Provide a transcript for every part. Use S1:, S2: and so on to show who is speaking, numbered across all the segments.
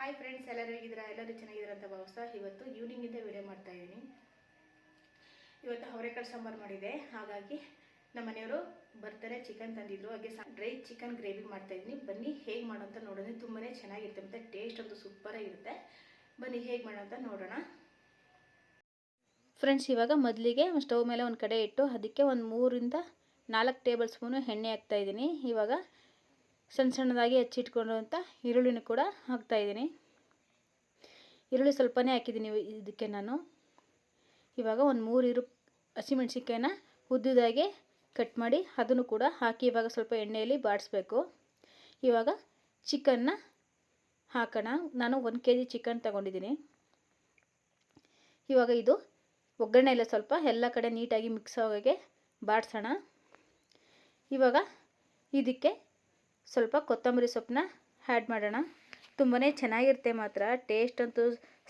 S1: Hi friends ಎಲ್ಲರೂ ಹೇಗಿದ್ದೀರಾ? ಎಲ್ಲರೂ ಚೆನ್ನಾಗಿದ್ದೀರಾ ಅಂತ ಭಾವಿಸ್ತಾ ಇವತ್ತು ಈವ್ನಿಂಗಿಂದ ವಿಡಿಯೋ ಮಾಡ್ತಾ ಇದ್ದೀನಿ. ಇವತ್ತು ಅವರೆಕಾಳು ಸಾಂಬಾರು ಮಾಡಿದೆ. ಹಾಗಾಗಿ ನಮ್ಮ ಮನೆಯವರು ಬರ್ತಾರೆ ಚಿಕನ್ ತಂದಿದ್ರು. ಹಾಗೆ ಡ್ರೈ ಚಿಕನ್ ಗ್ರೇವಿ ಮಾಡ್ತಾ ಇದ್ದೀನಿ. ಬನ್ನಿ, ಹೇಗೆ ಮಾಡೋ ಅಂತ ನೋಡೋಣ. ತುಂಬಾ ಚೆನ್ನಾಗಿರುತ್ತೆ, ಮತ್ತು ಟೇಸ್ಟ್ ಅಂತೂ ಸೂಪರಾಗಿರುತ್ತೆ ಬನ್ನಿ, ಹೇಗೆ ಮಾಡೋಂತ ನೋಡೋಣ. ಫ್ರೆಂಡ್ಸ್ ಇವಾಗ ಮೊದಲಿಗೆ ಸ್ಟವ್ ಮೇಲೆ ಒಂದು ಕಡೆ ಇಟ್ಟು, ಅದಕ್ಕೆ ಒಂದು ಮೂರಿಂದ ನಾಲ್ಕು ಟೇಬಲ್ ಸ್ಪೂನು ಎಣ್ಣೆ ಹಾಕ್ತಾಯಿದ್ದೀನಿ ಇವಾಗ ಸಣ್ಣ ಸಣ್ಣದಾಗಿ ಹೆಚ್ಚಿಟ್ಕೊಂಡಿರುವಂಥ ಈರುಳ್ಳಿನೂ ಕೂಡ ಹಾಕ್ತಾಯಿದ್ದೀನಿ ಈರುಳ್ಳಿ ಸ್ವಲ್ಪನೇ ಹಾಕಿದ್ದೀನಿ ಇದಕ್ಕೆ ನಾನು. ಇವಾಗ ಒಂದು ಮೂರು ಇರು ಹಸಿಮೆಣ್ಸಿನ್ಕಾಯಿನ ಉದ್ದುದಾಗೆ ಕಟ್ ಮಾಡಿ ಅದನ್ನು ಕೂಡ ಹಾಕಿ ಇವಾಗ ಸ್ವಲ್ಪ ಎಣ್ಣೆಯಲ್ಲಿ ಬಾಡಿಸ್ಬೇಕು. ಇವಾಗ ಚಿಕನ್ನ ಹಾಕೋಣ. ನಾನು ಒಂದು ಕೆ ಜಿ ಚಿಕನ್ ತಗೊಂಡಿದ್ದೀನಿ. ಇವಾಗ ಇದು ಒಗ್ಗರಣೆ ಎಲ್ಲ ಸ್ವಲ್ಪ ಎಲ್ಲ ಕಡೆ ನೀಟಾಗಿ ಮಿಕ್ಸ್ ಆಗೋಗೆ ಬಾಡಿಸೋಣ. ಇವಾಗ ಇದಕ್ಕೆ ಸ್ವಲ್ಪ ಕೊತ್ತಂಬರಿ ಸೊಪ್ಪನ್ನ ಆ್ಯಡ್ ಮಾಡೋಣ. ತುಂಬಾ ಚೆನ್ನಾಗಿರುತ್ತೆ ಮಾತ್ರ ಟೇಸ್ಟ್ ಅಂತೂ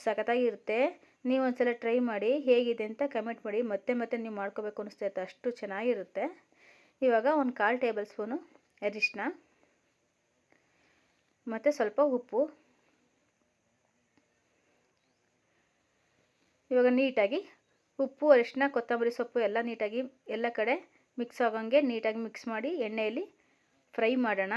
S1: ಸಖತ್ತಾಗಿರುತ್ತೆ. ನೀವು ಒಂದ್ಸಲ ಟ್ರೈ ಮಾಡಿ ಹೇಗಿದೆ ಅಂತ ಕಮೆಂಟ್ ಮಾಡಿ, ಮತ್ತೆ ಮತ್ತೆ ನೀವು ಮಾಡ್ಕೋಬೇಕು ಅನಿಸ್ತೈತೆ ಅಷ್ಟು ಚೆನ್ನಾಗಿರುತ್ತೆ. ಇವಾಗ ಒಂದು ಕಾಲು ಟೇಬಲ್ ಸ್ಪೂನು ಅರಿಶಿನ ಮತ್ತು ಸ್ವಲ್ಪ ಉಪ್ಪು. ಇವಾಗ ನೀಟಾಗಿ ಉಪ್ಪು ಅರಿಶಿನ ಕೊತ್ತಂಬರಿ ಸೊಪ್ಪು ಎಲ್ಲ ನೀಟಾಗಿ ಎಲ್ಲ ಕಡೆ ಮಿಕ್ಸ್ ಆಗೋಂಗೆ ನೀಟಾಗಿ ಮಿಕ್ಸ್ ಮಾಡಿ ಎಣ್ಣೆಯಲ್ಲಿ ಫ್ರೈ ಮಾಡೋಣ.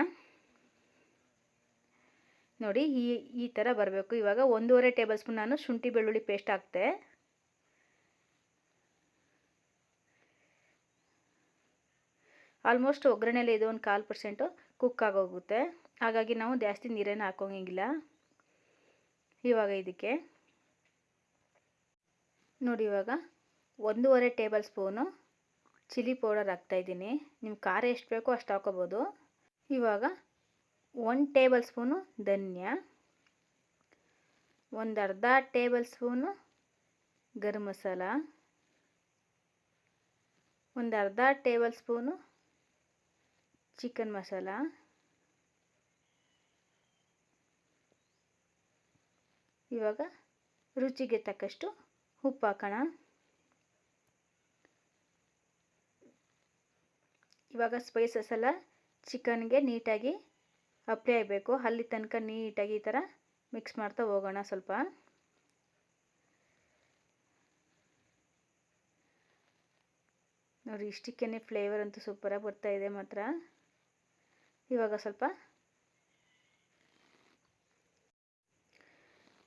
S1: ನೋಡಿ ಈ ಈ ಥರ ಬರಬೇಕು. ಇವಾಗ ಒಂದೂವರೆ ಟೇಬಲ್ ಸ್ಪೂನ್ ನಾನು ಶುಂಠಿ ಬೆಳ್ಳುಳ್ಳಿ ಪೇಸ್ಟ್ ಹಾಕ್ತೆ. ಆಲ್ಮೋಸ್ಟ್ ಒಗ್ಗರಣೆಯಲ್ಲಿ ಇದು ಒಂದು ಕಾಲು ಪರ್ಸೆಂಟು ಕುಕ್ ಆಗೋಗುತ್ತೆ. ಹಾಗಾಗಿ ನಾವು ಜಾಸ್ತಿ ನೀರೇನು ಹಾಕೋಂಗಿಲ್ಲ. ಇವಾಗ ಇದಕ್ಕೆ. ನೋಡಿ ಇವಾಗ ಒಂದೂವರೆ ಟೇಬಲ್ ಸ್ಪೂನು ಚಿಲ್ಲಿ ಪೌಡರ್ ಹಾಕ್ತಾಯಿದ್ದೀನಿ ನಿಮ್ಮ ಖಾರ ಎಷ್ಟು ಬೇಕೋ ಅಷ್ಟು ಹಾಕೋಬೋದು. ಇವಾಗ ಒನ್ ಟೇಬಲ್ ಸ್ಪೂನು ಧನ್ಯ, ಒಂದು ಅರ್ಧ ಟೇಬಲ್ ಸ್ಪೂನು ಗರಂ ಮಸಾಲ, ಒಂದು ಅರ್ಧ ಟೇಬಲ್ ಸ್ಪೂನು ಚಿಕನ್ ಮಸಾಲ, ಇವಾಗ ರುಚಿಗೆ ತಕ್ಕಷ್ಟು ಉಪ್ಪು ಹಾಕೋಣ. ಇವಾಗ ಸ್ಪೈಸಸ್ ಎಲ್ಲ ಚಿಕನ್ಗೆ ನೀಟಾಗಿ ಅಪ್ಲೈ ಆಗಬೇಕು. ಅಲ್ಲಿ ತನಕ ನೀಟಾಗಿ ಈ ಥರ ಮಿಕ್ಸ್ ಮಾಡ್ತಾ ಹೋಗೋಣ ಸ್ವಲ್ಪ. ನೋಡಿ ಇಷ್ಟಕ್ಕೇ ಫ್ಲೇವರ್ ಅಂತೂ ಸೂಪರಾಗಿ ಇದೆ ಮಾತ್ರ. ಇವಾಗ ಸ್ವಲ್ಪ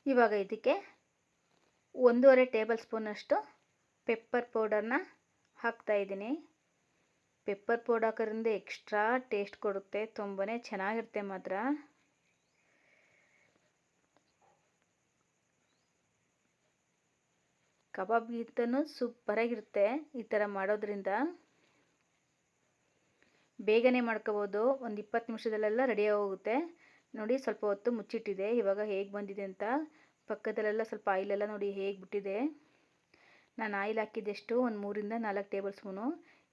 S1: ಇವಾಗ ಇದಕ್ಕೆ ಒಂದೂವರೆ ಟೇಬಲ್ ಸ್ಪೂನಷ್ಟು ಪೆಪ್ಪರ್ ಪೌಡರ್ನ ಹಾಕ್ತಾಯಿದ್ದೀನಿ ಪೆಪ್ಪರ್ ಪೌಡರ್ ಹಾಕೋದ್ರಿಂದ ಎಕ್ಸ್ಟ್ರಾ ಟೇಸ್ಟ್ ಕೊಡುತ್ತೆ. ತುಂಬಾ ಚೆನ್ನಾಗಿರುತ್ತೆ ಮಾತ್ರ. ಕಬಾಬ್ಗಿಂತನೂ ಸೂಪರಾಗಿರುತ್ತೆ ಈ ಥರ ಮಾಡೋದ್ರಿಂದ. ಬೇಗನೆ ಮಾಡ್ಕೋಬೋದು. ಒಂದು ಇಪ್ಪತ್ತು ನಿಮಿಷದಲ್ಲೆಲ್ಲ ರೆಡಿ ಹೋಗುತ್ತೆ ನೋಡಿ ಸ್ವಲ್ಪ ಹೊತ್ತು ಮುಚ್ಚಿಟ್ಟಿದೆ. ಇವಾಗ ಹೇಗೆ ಬಂದಿದೆ ಅಂತ. ಪಕ್ಕದಲ್ಲೆಲ್ಲ ಸ್ವಲ್ಪ ಆಯಿಲೆಲ್ಲ ನೋಡಿ ಹೇಗೆ ಬಿಟ್ಟಿದೆ. ನಾನು ಆಯಿಲ್ ಹಾಕಿದ್ದೆಷ್ಟು? ಒಂದು ಮೂರಿಂದ ನಾಲ್ಕು ಟೇಬಲ್ ಸ್ಪೂನು.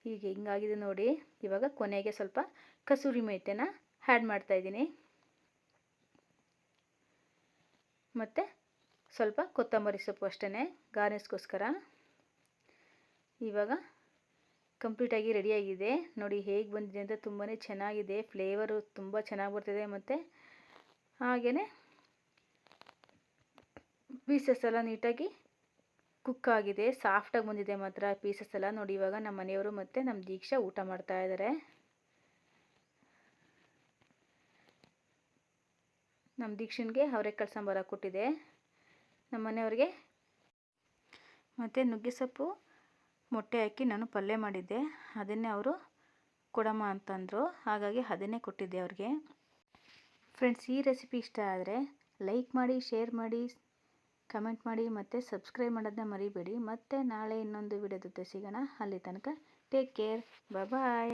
S1: ಹೀಗೆ ಹಿಂಗಾಗಿದೆ ನೋಡಿ. ಇವಾಗ ಕೊನೆಗೆ ಸ್ವಲ್ಪ ಕಸೂರಿ ಮೇಥಿನ ಆ್ಯಡ್ ಮಾಡ್ತಾಯಿದ್ದೀನಿ ಮತ್ತು ಸ್ವಲ್ಪ ಕೊತ್ತಂಬರಿ ಸೊಪ್ಪು ಅಷ್ಟೇ ಗಾರ್ನಿಸ್ಗೋಸ್ಕರ ಇವಾಗ ಕಂಪ್ಲೀಟಾಗಿ ರೆಡಿಯಾಗಿದೆ ನೋಡಿ ಹೇಗೆ ಬಂದಿದೆ ಅಂತ ತುಂಬಾ ಚೆನ್ನಾಗಿದೆ. ಫ್ಲೇವರು ತುಂಬ ಚೆನ್ನಾಗಿ ಬರ್ತಿದೆ ಮತ್ತು ಹಾಗೆಯೇ ಪೀಸಸ್ ಎಲ್ಲ ನೀಟಾಗಿ ಕುಕ್ ಆಗಿದೆ ಸಾಫ್ಟಾಗಿ ಬಂದಿದೆ ಮಾತ್ರ ಪೀಸಸ್ ಎಲ್ಲ. ನೋಡಿ ಇವಾಗ ನಮ್ಮ ಮನೆಯವರು ಮತ್ತು ನಮ್ಮ ದೀಕ್ಷಾ ಊಟ ಮಾಡ್ತಾ ಇದ್ದಾರೆ ನಮ್ಮ ದೀಕ್ಷನ್ಗೆ ಅವರೆಕಾಳು ಸಾಂಬಾರು ಕೊಟ್ಟಿದೆ. ನಮ್ಮ ಮನೆಯವ್ರಿಗೆ ಮತ್ತು ನುಗ್ಗೆ ಸೊಪ್ಪು ಮೊಟ್ಟೆ ಹಾಕಿ ನಾನು ಪಲ್ಯ ಮಾಡಿದ್ದೆ. ಅದನ್ನೇ ಅವರು ಕೊಡಮ್ಮ ಅಂತಂದರು. ಹಾಗಾಗಿ ಅದನ್ನೇ ಕೊಟ್ಟಿದ್ದೆ ಅವ್ರಿಗೆ. ಫ್ರೆಂಡ್ಸ್ ಈ ರೆಸಿಪಿ ಇಷ್ಟ ಆದರೆ ಲೈಕ್ ಮಾಡಿ ಶೇರ್ ಮಾಡಿ. ಕಮೆಂಟ್ ಮಾಡಿ ಮತ್ತು ಸಬ್ಸ್ಕ್ರೈಬ್ ಮಾಡೋದನ್ನ ಮರಿಬೇಡಿ. ಮತ್ತೆ ನಾಳೆ ಇನ್ನೊಂದು ವಿಡಿಯೋ ಜೊತೆ ಸಿಗೋಣ. ಅಲ್ಲಿ ತನಕ ಟೇಕ್ ಕೇರ್ ಬಾಯ್